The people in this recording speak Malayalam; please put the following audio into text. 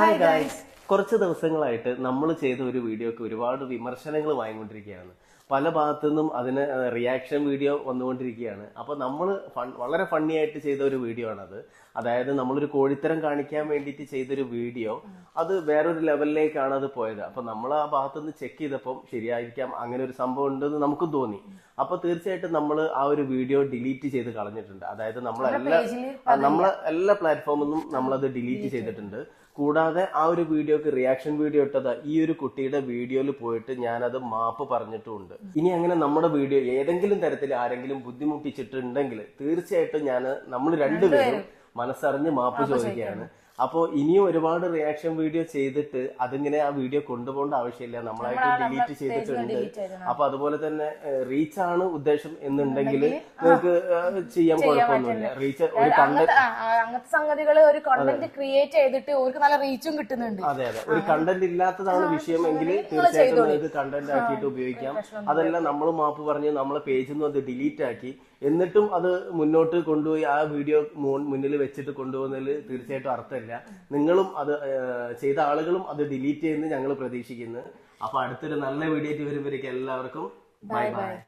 ഹായ് ഗായ്സ് കുറച്ച് ദിവസങ്ങളായിട്ട് നമ്മൾ ചെയ്ത ഒരു വീഡിയോക്ക് ഒരുപാട് വിമർശനങ്ങൾ വാങ്ങിക്കൊണ്ടിരിക്കുകയാണ്. പല ഭാഗത്തു നിന്നും അതിന് റിയാക്ഷൻ വീഡിയോ വന്നുകൊണ്ടിരിക്കുകയാണ്. അപ്പോൾ നമ്മൾ വളരെ ഫണ്ണി ആയിട്ട് ചെയ്ത ഒരു വീഡിയോ ആണത്. അതായത് നമ്മളൊരു കോഴിത്തരം കാണിക്കാൻ വേണ്ടിയിട്ട് ചെയ്തൊരു വീഡിയോ അത് വേറൊരു ലെവലിലേക്കാണ് അത് പോയത്. അപ്പോൾ നമ്മൾ ആ ഭാഗത്തുനിന്ന് ചെക്ക് ചെയ്തപ്പം ശരിയായിരിക്കാം അങ്ങനെ ഒരു സംഭവം ഉണ്ടെന്ന് നമുക്കും തോന്നി. അപ്പോൾ തീർച്ചയായിട്ടും നമ്മൾ ആ ഒരു വീഡിയോ ഡിലീറ്റ് ചെയ്ത് കളഞ്ഞിട്ടുണ്ട്. അതായത് നമ്മളെല്ലാ എല്ലാ നമ്മളെ എല്ലാ പ്ലാറ്റ്ഫോമിൽ നിന്നും നമ്മളത് ഡിലീറ്റ് ചെയ്തിട്ടുണ്ട്. കൂടാതെ ആ ഒരു വീഡിയോക്ക് റിയാക്ഷൻ വീഡിയോ ഇട്ടത് ഈ ഒരു കുട്ടിയുടെ വീഡിയോയിൽ പോയിട്ട് ഞാനത് മാപ്പ് പറഞ്ഞിട്ടുമുണ്ട്. ഇനി അങ്ങനെ നമ്മുടെ വീഡിയോ ഏതെങ്കിലും തരത്തിൽ ആരെങ്കിലും ബുദ്ധിമുട്ടിച്ചിട്ടുണ്ടെങ്കിൽ തീർച്ചയായിട്ടും ഞാൻ നമ്മൾ രണ്ടുപേരും മനസ്സറിഞ്ഞ് മാപ്പ് ചോദിക്കുകയാണ്. അപ്പോൾ ഇനിയും ഒരുപാട് റിയാക്ഷൻ വീഡിയോ ചെയ്തിട്ട് അതിങ്ങനെ ആ വീഡിയോ കൊണ്ടുപോകേണ്ട ആവശ്യമില്ല. നമ്മളായിട്ട് ഡിലീറ്റ് ചെയ്തിട്ടുണ്ട്. അപ്പൊ അതുപോലെ തന്നെ റീച്ച് ആണ് ഉദ്ദേശം എന്നുണ്ടെങ്കിൽ നിങ്ങൾക്ക് ചെയ്യാൻ കുഴപ്പമൊന്നുമില്ല. റീച്ച് ഒരു കണ്ടന്റ് അങ്ങനത്തെ സംഗതികൾ ഒരു കണ്ടന്റ് ക്രിയേറ്റ് ചെയ്തിട്ട് അവർക്ക് നല്ല റീച്ചും കിട്ടുന്നുണ്ട്. അതെ അതെ. ഒരു കണ്ടന്റ് ഇല്ലാത്തതാണ് വിഷയം എങ്കിൽ തീർച്ചയായിട്ടും നിങ്ങൾക്ക് കണ്ടന്റ് ആക്കിയിട്ട് ഉപയോഗിക്കാം. അതെല്ലാം നമ്മൾ മാപ്പ് പറഞ്ഞ് നമ്മളെ പേജിൽ നിന്ന് അത് ഡിലീറ്റ് ആക്കി എന്നിട്ടും അത് മുന്നോട്ട് കൊണ്ടുപോയി ആ വീഡിയോ മുന്നിൽ വെച്ചിട്ട് കൊണ്ടുപോകുന്നതിൽ തീർച്ചയായിട്ടും അർത്ഥമില്ല. നിങ്ങളും അത് ചെയ്ത ആളുകളും അത് ഡിലീറ്റ് ചെയ്യുന്നത് ഞങ്ങൾ പ്രതീക്ഷിക്കുന്നു. അപ്പൊ അടുത്തൊരു നല്ല വീഡിയോ ആയിട്ട് വരുമ്പോഴേക്കും എല്ലാവർക്കും ബൈ ബൈ